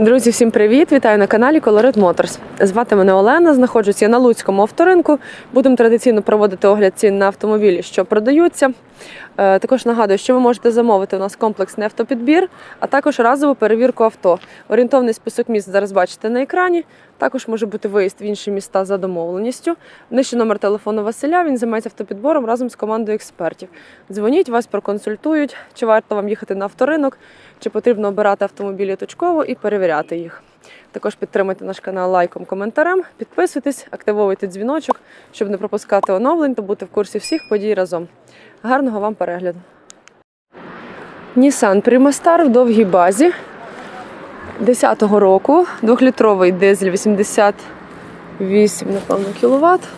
Друзі, всім привіт! Вітаю на каналі Colorit Motors. Звати мене Олена. Знаходжусь я на Луцькому авторинку. Будемо традиційно проводити огляд цін на автомобілі, що продаються. Е, Також нагадую, що ви можете замовити у нас комплексний автопідбір, а також разову перевірку авто. Орієнтовний список міст зараз бачите на екрані. Також може бути виїзд в інші міста за домовленістю. Нижче номер телефону Василя. Він займається автопідбором разом з командою експертів. Дзвоніть, вас проконсультують, чи варто вам їхати на авторинок, чи потрібно обирати автомобілі точково і перевіряти їх. Також підтримуйте наш канал лайком, коментарем, підписуйтесь, активовуйте дзвіночок, щоб не пропускати оновлень та бути в курсі всіх подій разом. Гарного вам перегляду. Nissan Primastar в довгій базі 10-го року, 2-літровий дизель 88, напевно, кВт.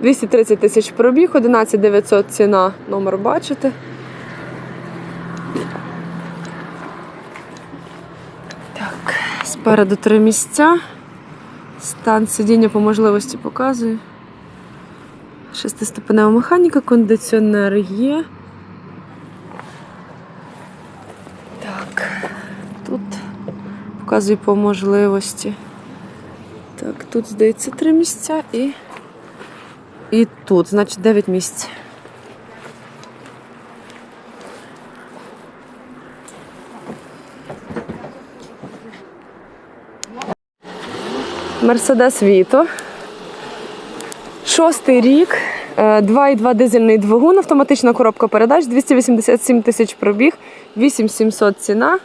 230 тисяч пробіг, 11 900 ціна, номер бачите. Так, спереду три місця. Стан сидіння по можливості показую. Шестиступенева механіка, кондиціонер є. Так, тут показую по можливості. Так, тут, здається, три місця і, і тут, значить, 9 місць. Мерседес Віто. Шостий рік. е, 2,2 дизельний двигун, автоматична коробка передач, 287 тисяч пробіг, 8700 ціна.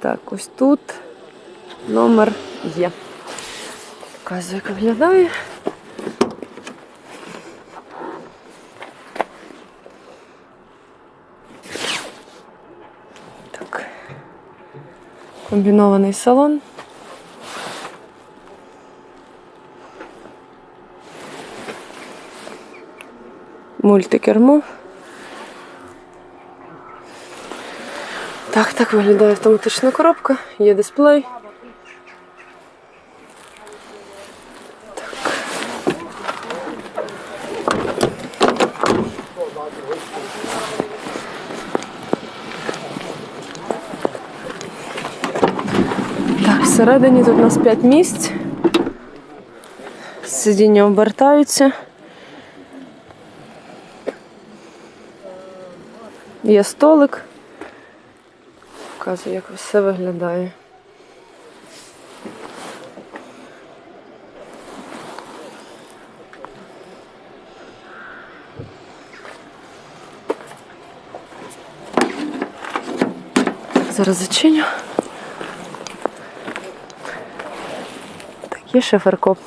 Так, ось тут номер є. Показую, як виглядає. Так. Комбінований салон. Мультикермо. Так, так виглядає автоматична коробка, є дисплей. Так, всередині тут у нас 5 місць. Сидіння обертаються. Є столик. Показую, як все виглядає. Зараз зачиню. Так, є шиферкоп.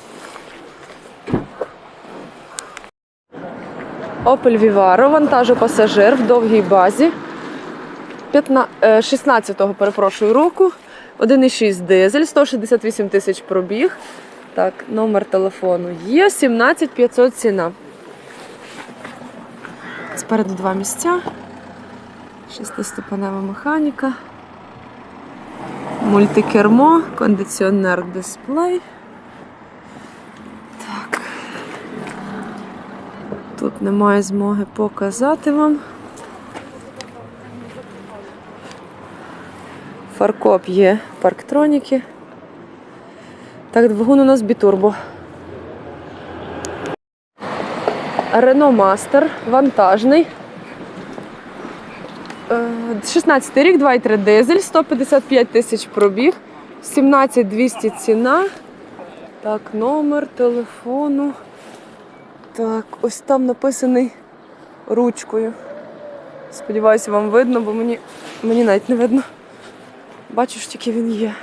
Opel Vivaro, вантажопасажир в довгій базі. 16-го, перепрошую, року. 1,6 дизель, 168 тисяч пробіг. Так, номер телефону є. 17 500 ціна. Спереду два місця. Шестиступенева механіка. Мультикермо, кондиціонер дисплей. Тут немає змоги показати вам. Фаркоп є парктроніки. Так, двигун у нас бітурбо. Рено Мастер вантажний. Е, 16 рік, 2,3 дизель, 155 тисяч пробіг, 17200 ціна. Так, номер телефону. Так, ось там написаний ручкою. Сподіваюся, вам видно, бо мені, мені навіть не видно. Бачу, що тільки він є.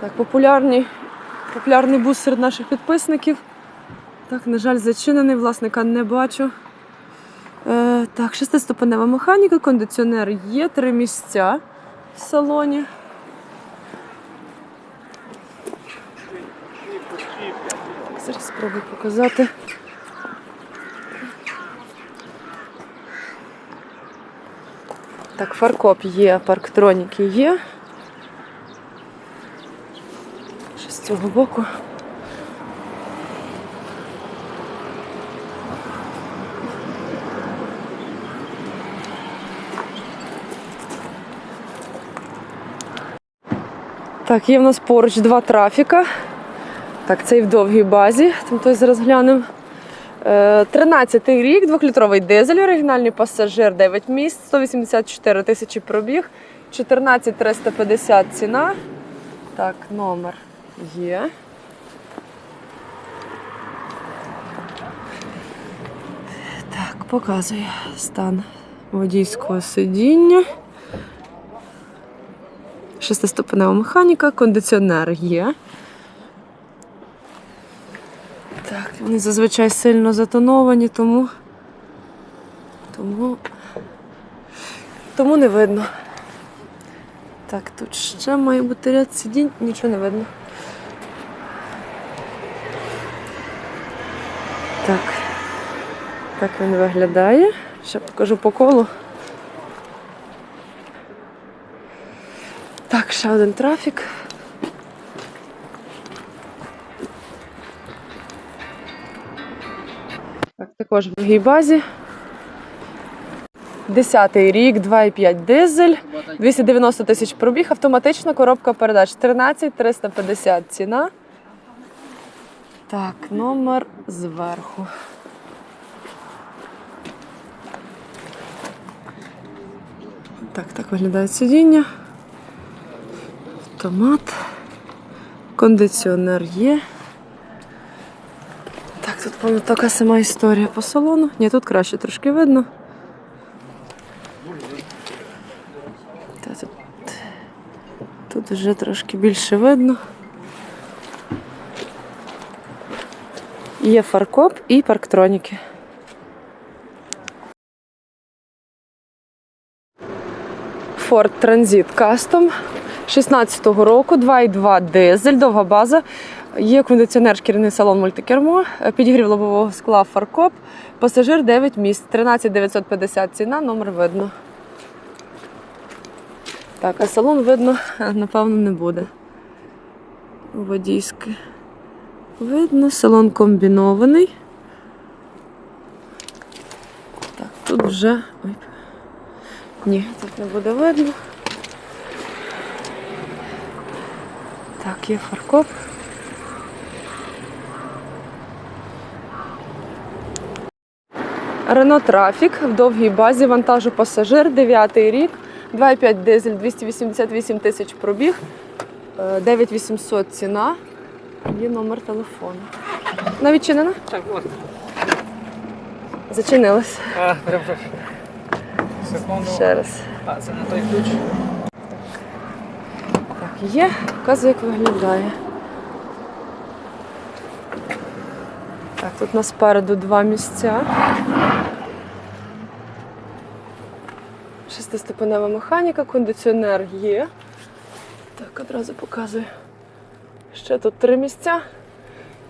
Так, популярний, популярний бус серед наших підписників. Так, на жаль, зачинений, власника не бачу. Е, так, шестиступенева механіка, кондиціонер є, три місця в салоні. Зараз спробую показати. Так, фаркоп є, парктроніки є. Ще з цього боку. Так, є в нас поруч два трафіка. Так, цей в довгій базі. Там той зараз глянемо. 13-й рік, двохлітровий дизель, оригінальний пасажир, 9 місць, 184 тисячі пробіг, 14 350 ціна. Так, номер є. Так, показує стан водійського сидіння. Шестиступенева механіка, кондиціонер є. Так, вони зазвичай сильно затоновані, тому. Тому. Тому не видно. Так, тут ще має бути ряд сидінь, нічого не видно. Так. Так він виглядає. Ще покажу по колу. Так, ще один трафік. Також в другій базі. Десятий рік, 2,5 дизель, 290 тисяч пробіг, автоматична коробка передач 13 350 ціна. Так, номер зверху. Так, так виглядає сидіння. Автомат. Кондиціонер є. Так, така сама історія по салону. Ні, тут краще трошки видно. Та тут, тут вже трошки більше видно. Є фаркоп і парктроніки. Ford Transit Custom 16-го року, 2,2 дизель, довга база. Є кондиціонер, шкіряний салон мультикермо, підігрів лобового скла фаркоп, пасажир 9 місць, 13 950 ціна, номер видно. Так, а салон видно, напевно, не буде. Водійське. Видно, салон комбінований. Так, тут вже. Ой. Ні, тут не буде видно. Так, є фаркоп. Рено Трафік в довгій базі вантажу пасажир, 9 рік, 2,5 дизель, 288 тисяч пробіг, е, 9800 ціна. Є номер телефону. Вона відчинена? Так, от. Зачинилась. А. Секунду. Ще раз. А, це не той ключ. Є. Показує, як виглядає. Так, тут у нас спереду два місця. Шестиступенева механіка, кондиціонер є. Так, одразу показую. Ще тут три місця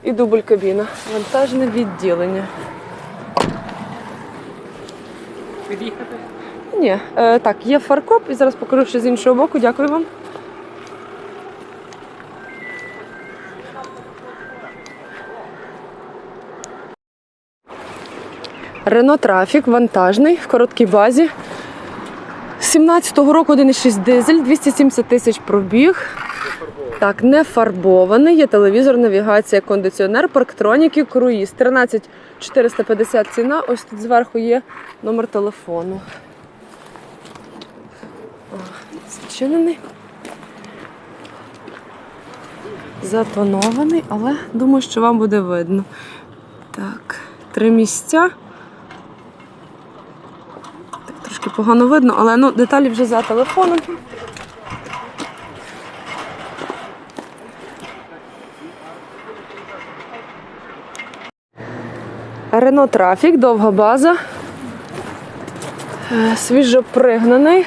і дубль кабіна. Вантажне відділення. Ні, е, так, є фаркоп і зараз покажу ще з іншого боку. Дякую вам. Рено Трафік вантажний в короткій базі. 17-го року 1,6 дизель, 270 тисяч пробіг. Так, не фарбований. Є телевізор, навігація, кондиціонер, парктроніки, круїз. 13 450 ціна. Ось тут зверху є номер телефону. О, Зачинений. Затонований, але думаю, що вам буде видно. Так, три місця. Так, трошки погано видно, але ну, деталі вже за телефоном. Рено Трафік, довга база. Е, Свіжопригнаний.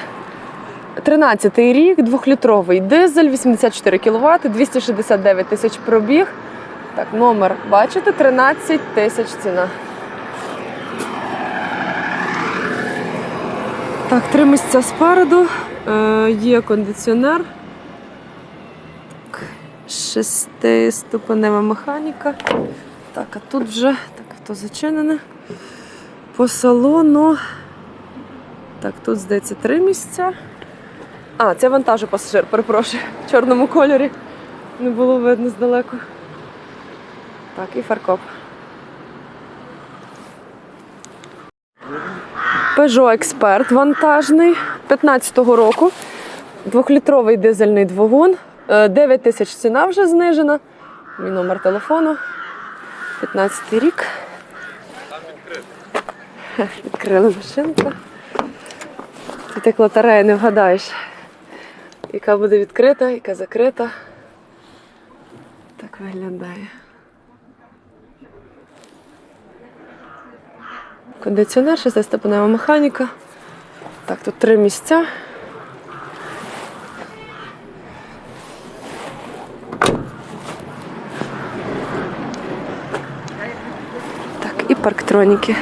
13-й рік, двохлітровий дизель, 84 кВт, 269 тисяч пробіг. Так, номер бачите, 13 тисяч ціна. Так, три місця спереду. Е, є кондиціонер. Шестиступенева механіка. Так, а тут вже так, то зачинене. По салону. Так, тут здається три місця. А, це вантажопасажир, перепрошую. В чорному кольорі. Не було видно здалеку. Так, і фаркоп. Peugeot Експерт вантажний 15-го року. Двохлітровий дизельний двигун. Е, 9 тисяч ціна вже знижена. Мій номер телефону. 15 й рік. Відкрили машинку. Тут як лотерея не вгадаєш. Яка буде відкрита, яка закрита. Так виглядає. Кондиціонер, шестиступенева механіка. Так, тут три місця. Так, і парктроніки.